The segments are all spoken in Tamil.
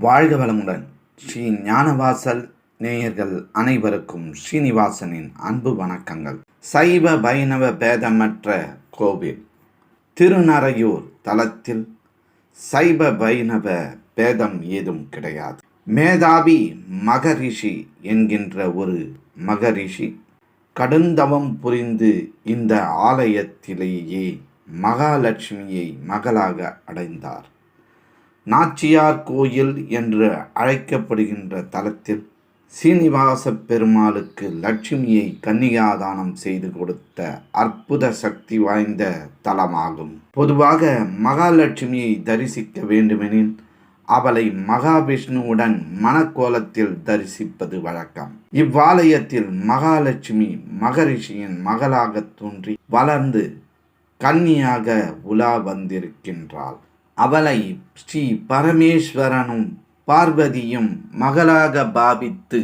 வாழ்க வளமுடன். ஸ்ரீ ஞானவாசல் நேயர்கள் அனைவருக்கும் ஸ்ரீனிவாசனின் அன்பு வணக்கங்கள். சைவ வைணவ பேதமற்ற கோவில் திருநறையூர் தலத்தில் சைவ வைணவ பேதம் ஏதும் கிடையாது. மேதாவி மகரிஷி என்கின்ற ஒரு மகரிஷி கடுந்தவம் புரிந்து இந்த ஆலயத்திலேயே மகாலட்சுமியை மகளாக அடைந்தார். நாச்சியார் கோயில் என்று அழைக்கப்படுகின்ற தலத்தில் சீனிவாச பெருமாளுக்கு லட்சுமியை கன்னிகாதானம் செய்து கொடுத்த அற்புத சக்தி வாய்ந்த தலமாகும். பொதுவாக மகாலட்சுமியை தரிசிக்க வேண்டுமெனில் அவளை மகாவிஷ்ணுவுடன் மணக்கோலத்தில் தரிசிப்பது வழக்கம். இவ்வாலயத்தில் மகாலட்சுமி மகரிஷியின் மகளாக தோன்றி வளர்ந்து கன்னியாக உலா வந்திருக்கின்றாள். அவளை ஸ்ரீ பரமேஸ்வரனும் பார்வதியும் மகளாக பாவித்து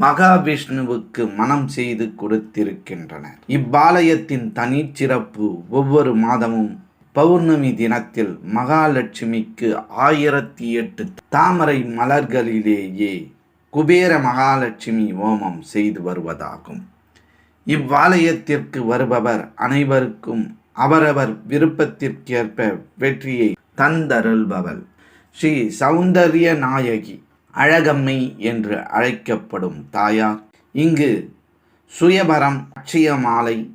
மகாவிஷ்ணுவுக்கு மனம் செய்து கொடுத்திருக்கின்றனர். இவ்வாலயத்தின் தனிச்சிறப்பு ஒவ்வொரு மாதமும் பௌர்ணமி தினத்தில் மகாலட்சுமிக்கு ஆயிரத்தி எட்டு தாமரை மலர்களிலேயே குபேர மகாலட்சுமி ஹோமம் செய்து வருவதாகும். இவ்வாலயத்திற்கு வருபவர் அனைவருக்கும் அவரவர் விருப்பத்திற்கேற்ப வெற்றியை தந்தருள்பவள். ஸ்ரீ சௌந்தர்ய நாயகி அழகம்மை என்று அழைக்கப்படும் தாயார். இங்கு சுயபரம் அட்சய மாலை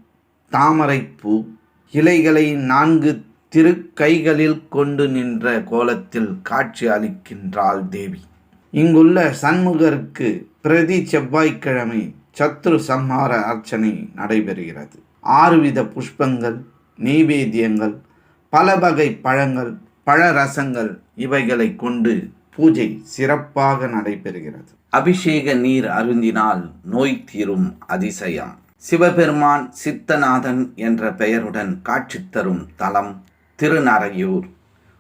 தாமரைப்பூ இலைகளை நான்கு திருக்கைகளில் கொண்டு நின்ற கோலத்தில் காட்சி அளிக்கின்றாள் தேவி. இங்குள்ள சண்முகருக்கு பிரதி செவ்வாய்க்கிழமை சத்ரு சம்ஹார அர்ச்சனை நடைபெறுகிறது. ஆறுவித புஷ்பங்கள் நெய்வேத்தியங்கள் பல வகை பழங்கள் பழரசங்கள் இவைகளை கொண்டு பூஜை சிறப்பாக நடைபெறுகிறது. அபிஷேக நீர் அருந்தினால் நோய் தீரும் அதிசயம். சிவபெருமான் சித்தநாதன் என்ற பெயருடன் காட்சி தரும் தலம் திருநறையூர்.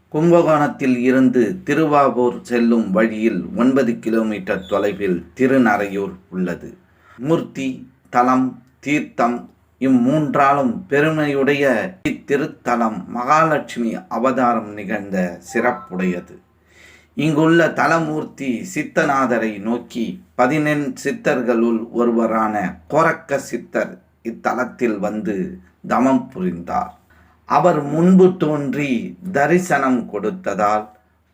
கும்பகோணத்தில் இருந்து திருவாவூர் செல்லும் வழியில் ஒன்பது கிலோமீட்டர் தொலைவில் திருநறையூர் உள்ளது. மூர்த்தி தலம் தீர்த்தம் இம்மூன்றாலும் பெருமையுடைய இத்திருத்தலம் மகாலட்சுமி அவதாரம் நிகழ்ந்த சிறப்புடையது. இங்குள்ள தலமூர்த்தி சித்தநாதரை நோக்கி பதினெண் சித்தர்களுள் ஒருவரான கோரக்க சித்தர் இத்தலத்தில் வந்து தமம் புரிந்தார். அவர் முன்பு தோன்றி தரிசனம் கொடுத்ததால்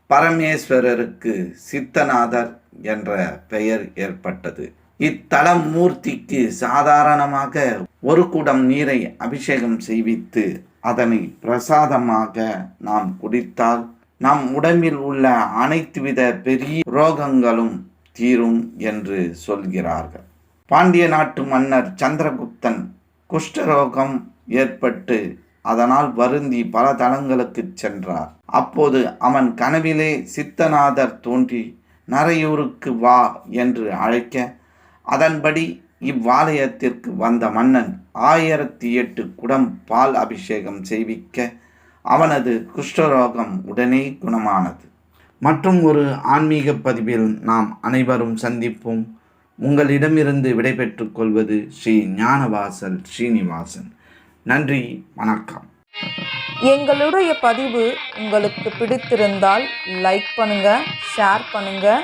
பரமேஸ்வரருக்கு சித்தநாதர் என்ற பெயர் ஏற்பட்டது. இத்தலம் மூர்த்திக்கு சாதாரணமாக ஒரு குடம் நீரை அபிஷேகம் செய்வித்து அதனை பிரசாதமாக நாம் குடித்தால் நம் உடம்பில் உள்ள அனைத்து வித பெரிய ரோகங்களும் தீரும் என்று சொல்கிறார்கள். பாண்டிய நாட்டு மன்னர் சந்திரகுப்தன் குஷ்டரோகம் ஏற்பட்டு அதனால் வருந்தி பல தலங்களுக்கு சென்றார். அப்போது அவன் கனவிலே சித்தநாதர் தோன்றி நரையூருக்கு வா என்று அழைக்க அதன்படி இவ்வாலயத்திற்கு வந்த மன்னன் ஆயிரத்தி எட்டு குடம் பால் அபிஷேகம் செய்விக்க அவனது குஷ்டரோகம் உடனே குணமானது. மற்றும் ஒரு ஆன்மீக பதிவில் நாம் அனைவரும் சந்திப்போம். உங்களிடமிருந்து விடைபெற்றுக் கொள்வது ஸ்ரீ ஞானவாசல் ஸ்ரீனிவாசன். நன்றி வணக்கம். எங்களுடைய பதிவு உங்களுக்கு பிடித்திருந்தால் லைக் பண்ணுங்க ஷேர் பண்ணுங்க.